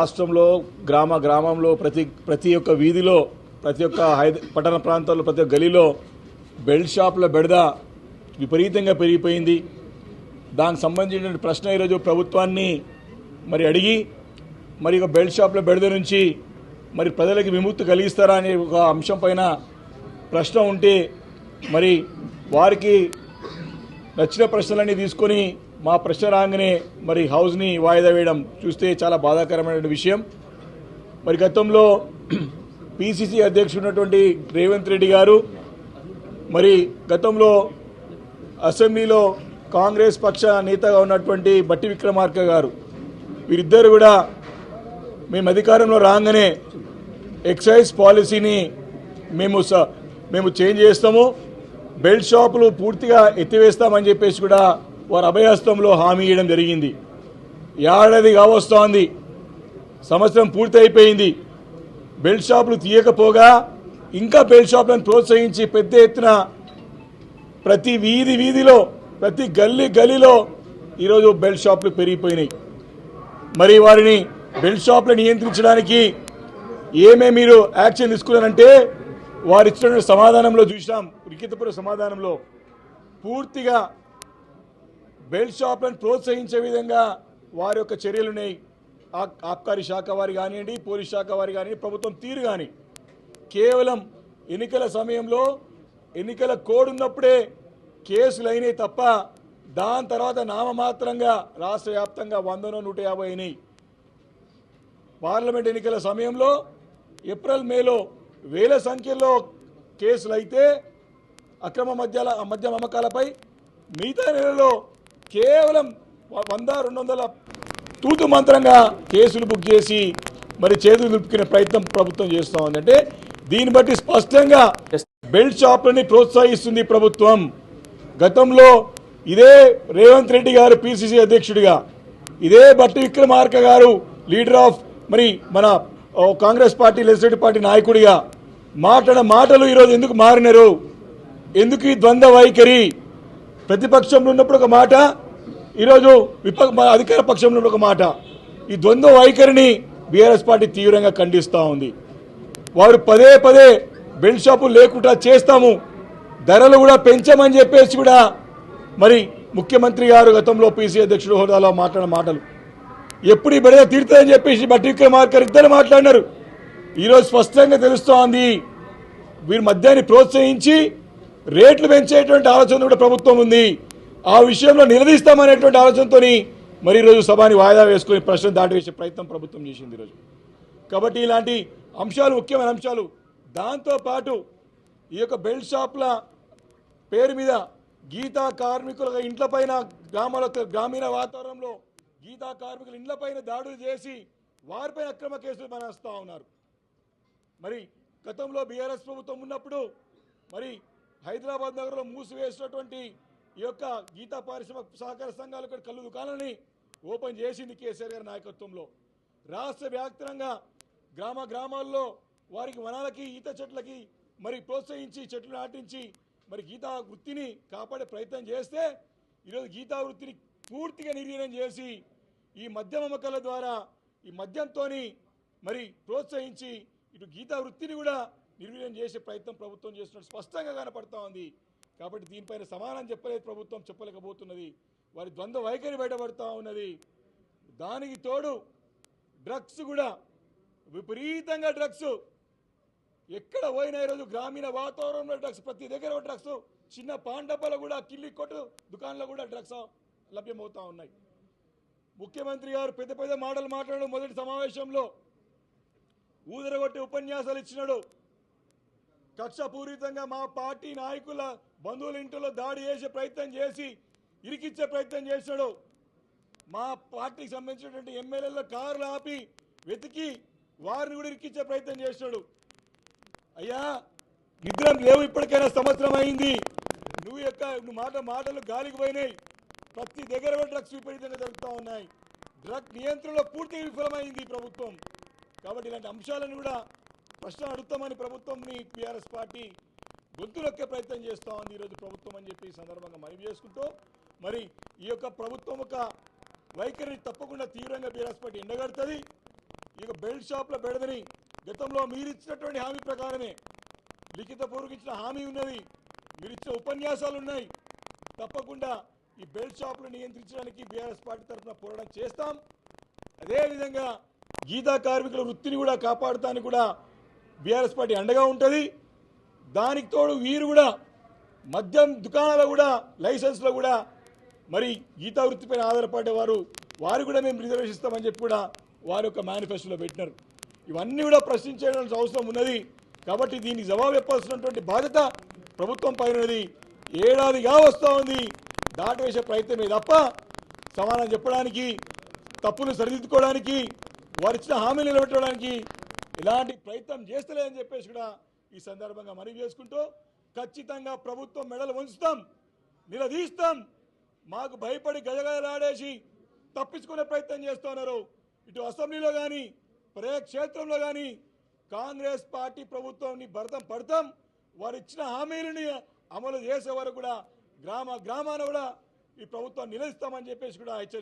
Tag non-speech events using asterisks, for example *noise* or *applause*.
రాష్ట్రంలో గ్రామ గ్రామంలో ప్రతి ప్రతి ఒక్క వీధిలో ప్రతి ఒక్క పట్టణ ప్రాంతాల్లో ప్రతి ఒక్క గలీలో బెల్ట్ షాపుల బెడద విపరీతంగా పెరిగిపోయింది. దానికి సంబంధించిన ప్రశ్న ఈరోజు ప్రభుత్వాన్ని మరి అడిగి మరి ఒక బెల్ట్ షాపుల బెడద నుంచి మరి ప్రజలకు విముక్తి కలిగిస్తారా అనే ఒక అంశం పైన ప్రశ్న ఉంటే మరి వారికి నచ్చిన ప్రశ్నలన్నీ తీసుకొని మా ప్రశ్న రాగానే మరి హౌస్ని వాయిదా వేయడం చూస్తే చాలా బాధాకరమైన విషయం. మరి గతంలో *clears throat* పిసిసి అధ్యక్షుడున్నటువంటి రేవంత్ రెడ్డి గారు మరి గతంలో అసెంబ్లీలో కాంగ్రెస్ పక్ష నేతగా ఉన్నటువంటి బట్టి విక్రమార్క గారు వీరిద్దరు కూడా మేము అధికారంలో రాగానే ఎక్సైజ్ పాలసీని మేము స- మేము చేంజ్ చేస్తాము. బెల్ట్ షాపులు పూర్తిగా ఎత్తివేస్తామని చెప్పేసి కూడా వారు అభయహస్తంలో హామీ ఇవ్వడం జరిగింది. ఏడాది కావస్తోంది. సంవత్సరం పూర్తి అయిపోయింది బెల్ట్ షాపులు తీయకపోగా ఇంకా బెల్ట్ షాపులను ప్రోత్సహించి పెద్ద ఎత్తున ప్రతి వీధి వీధిలో ప్రతి గల్లీ గల్లీలో ఈరోజు బెల్ట్ షాపులు పెరిగిపోయినాయి. మరి వారిని బెల్ట్ షాపులు నియంత్రించడానికి ఏమే మీరు యాక్షన్ తీసుకున్నారంటే వారు ఇచ్చిన సమాధానంలో చూసాం లిఖితపూర్వ సమాధానంలో పూర్తిగా బెల్ట్ షాప్లను ప్రోత్సహించే విధంగా వారి యొక్క చర్యలున్నాయి. ఆబ్కారీ శాఖ వారి కానివ్వండి పోలీస్ శాఖ వారి కానివ్వండి ప్రభుత్వం తీరు కానీ కేవలం ఎన్నికల సమయంలో ఎన్నికల కోడ్ ఉన్నప్పుడే కేసులు అయినాయి తప్ప దాని తర్వాత నామమాత్రంగా రాష్ట్ర వ్యాప్తంగా వందనో నూట యాభై అయినాయి. పార్లమెంట్ ఎన్నికల సమయంలో ఏప్రిల్ మేలో వేల సంఖ్యలో కేసులు అయితే అక్రమ మద్యాల మద్యం అమ్మకాలపై మిగతా నెలలో కేవలం వంద రెండు వందల తూతు మంత్రంగా కేసులు బుక్ చేసి మరి చేతులు దులుపుకునే ప్రయత్నం ప్రభుత్వం చేస్తూ ఉందంటే దీన్ని బట్టి స్పష్టంగా బెల్ట్ షాపులని ప్రోత్సహిస్తుంది ప్రభుత్వం. గతంలో ఇదే రేవంత్ రెడ్డి గారు పిసిసి అధ్యక్షుడిగా ఇదే బట్టి విక్రమార్క గారు లీడర్ ఆఫ్ మరి మన కాంగ్రెస్ పార్టీ లెజిస్లేటివ్ పార్టీ నాయకుడిగా మాట్లాడిన మాటలు ఈరోజు ఎందుకు మారినారు? ఎందుకు ఈ ద్వంద్వ వైఖరి? ప్రతిపక్షంలో ఉన్నప్పుడు ఒక మాట ఈరోజు విపక్ష అధికార పక్షంలో ఉన్నప్పుడు ఒక మాట. ఈ ద్వంద్వ వైఖరిని బీఆర్ఎస్ పార్టీ తీవ్రంగా ఖండిస్తూ ఉంది. వారు పదే పదే బెల్ట్ షాపులు లేకుండా చేస్తాము ధరలు కూడా పెంచమని చెప్పేసి కూడా మరి ముఖ్యమంత్రి గారు గతంలో పీసీ అధ్యక్షుడు హోదాలో మాట్లాడిన మాటలు. ఎప్పుడు ఈ బెడద తీరుతుందని చెప్పేసి బట్టి విక్రమార్కర్ ఇద్దరు మాట్లాడినారు. ఈరోజు స్పష్టంగా తెలుస్తోంది వీరి మద్యాన్ని ప్రోత్సహించి రేట్లు పెంచేటువంటి ఆలోచన కూడా ప్రభుత్వం ఉంది. ఆ విషయంలో నిలదీస్తామనేటువంటి ఆలోచనతోని మరి ఈరోజు సభని వాయిదా వేసుకుని ప్రశ్న దాటివేసే ప్రయత్నం ప్రభుత్వం చేసింది ఈరోజు. కాబట్టి ఇలాంటి అంశాలు ముఖ్యమైన అంశాలు దాంతోపాటు ఈ యొక్క బెల్ట్ షాప్ల పేరు మీద గీతా కార్మికుల ఇండ్లపైన గ్రామాల గ్రామీణ వాతావరణంలో గీతా కార్మికుల ఇండ్ల పైన దాడులు చేసి వారిపైన అక్రమ కేసులు బనాస్తా ఉన్నారు. మరి గతంలో బీఆర్ఎస్ ప్రభుత్వం ఉన్నప్పుడు మరి హైదరాబాద్ నగరంలో మూసివేసినటువంటి ఈ యొక్క గీతా పారిశ్రమ సహకార సంఘాలు ఇక్కడ కళ్ళు దుకాణాలని ఓపెన్ చేసింది కేసీఆర్ గారి నాయకత్వంలో. రాష్ట్ర వ్యాప్తంగా గ్రామ గ్రామాల్లో వారికి వనాలకి ఈత చెట్లకి మరి ప్రోత్సహించి చెట్లు నాటించి మరి గీతా వృత్తిని కాపాడే ప్రయత్నం చేస్తే ఈరోజు గీతా వృత్తిని పూర్తిగా నిర్వీర్యం చేసి ఈ మద్యం అమ్మకాల ద్వారా ఈ మద్యంతోని మరి ప్రోత్సహించి ఇటు గీతా వృత్తిని కూడా నిర్వీర్యం చేసే ప్రయత్నం ప్రభుత్వం చేస్తున్నట్టు స్పష్టంగా కనపడతా ఉంది. కాబట్టి దీనిపైన సమానం చెప్పలేదు ప్రభుత్వం చెప్పలేకపోతున్నది. వారి ద్వంద్వ వైఖరి బయటపడతా ఉన్నది. దానికి తోడు డ్రగ్స్ కూడా విపరీతంగా డ్రగ్స్. ఎక్కడ పోయినా ఈరోజు గ్రామీణ వాతావరణంలో డ్రగ్స్ ప్రతి దగ్గర డ్రగ్స్. చిన్న పాండబ్బలు కూడా కిల్లి కొట్టు దుకాణంలో కూడా డ్రగ్స్ లభ్యమవుతూ ఉన్నాయి. ముఖ్యమంత్రి గారు పెద్ద పెద్ద మాటలు మాట్లాడడం మొదటి సమావేశంలో ఊదరగొట్టి ఉపన్యాసాలు ఇచ్చినాడు. కక్షపూరితంగా మా పార్టీ నాయకుల బంధువుల ఇంటిలో దాడి చేసే ప్రయత్నం చేసి ఇరికిచ్చే ప్రయత్నం చేశాడు. మా పార్టీకి సంబంధించినటువంటి ఎమ్మెల్యేల కారులు ఆపి వెతికి వారిని కూడా ఇరికిచ్చే ప్రయత్నం చేశాడు. అయ్యా నిద్ర లేవు ఇప్పటికైనా సంవత్సరం అయింది. నువ్వు యొక్క నువ్వు మాట మాటలు గాలికి పోయినాయి. ప్రతి దగ్గర కూడా డ్రగ్స్ విపరీతంగా జరుగుతూ ఉన్నాయి. డ్రగ్ నియంత్రణలో పూర్తిగా విఫలమైంది ప్రభుత్వం. కాబట్టి ఇలాంటి అంశాలను కూడా ప్రశ్న అడుగుతామని ప్రభుత్వంని టీఆర్ఎస్ పార్టీ గొంతులొక్కే ప్రయత్నం చేస్తా ఉంది ఈరోజు ప్రభుత్వం అని చెప్పి సందర్భంగా మనవి చేసుకుంటూ మరి ఈ యొక్క ప్రభుత్వం ఒక వైఖరిని తప్పకుండా తీవ్రంగా బీఆర్ఎస్ పార్టీ ఎండగడుతుంది. ఈ యొక్క బెల్ట్ షాప్ల బెడదని గతంలో మీరు ఇచ్చినటువంటి హామీ ప్రకారమే లిఖిత పూర్వకించిన హామీ ఉన్నది మీరు ఇచ్చిన ఉపన్యాసాలు ఉన్నాయి తప్పకుండా ఈ బెల్ట్ షాపులు నియంత్రించడానికి బీఆర్ఎస్ పార్టీ తరఫున పోరాటం చేస్తాం. అదేవిధంగా గీతా కార్మికుల వృత్తిని కూడా కాపాడుతానికి కూడా బీఆర్ఎస్ పార్టీ అండగా ఉంటుంది. దానికి తోడు వీరు కూడా మద్యం దుకాణాలు కూడా లైసెన్స్లో కూడా మరి గీతా వృత్తిపైన ఆధారపడే వారు వారు కూడా మేము రిజర్వేషన్ ఇస్తామని చెప్పి కూడా వారి యొక్క మేనిఫెస్టోలో పెట్టినారు. ఇవన్నీ కూడా ప్రశ్నించాల్సిన అవసరం ఉన్నది. కాబట్టి దీనికి జవాబు చెప్పాల్సినటువంటి బాధ్యత ప్రభుత్వం పైనది ఏడాదిగా వస్తూ ఉంది. దాటవేసే ప్రయత్నమే తప్ప సమాధానం చెప్పడానికి తప్పులు సరిదిద్దుకోవడానికి వారిచ్చిన హామీలు నిలబెట్టడానికి ఎలాంటి ప్రయత్నం చేస్తలేదని చెప్పేసి కూడా ఈ సందర్భంగా మనవి చేసుకుంటూ ఖచ్చితంగా ప్రభుత్వం మెడలు వంచుతాం నిలదీస్తాం. మాకు భయపడి గజగజలాడేసి తప్పించుకునే ప్రయత్నం చేస్తున్నారు ఇటు అసెంబ్లీలో కానీ ప్రజాక్షేత్రంలో కానీ కాంగ్రెస్ పార్టీ ప్రభుత్వాన్ని భరతం పడతాం. వారు ఇచ్చిన హామీలని అమలు చేసే వరకు కూడా గ్రామ గ్రామాన కూడా ఈ ప్రభుత్వం నిలదీస్తామని చెప్పేసి కూడా హెచ్చరి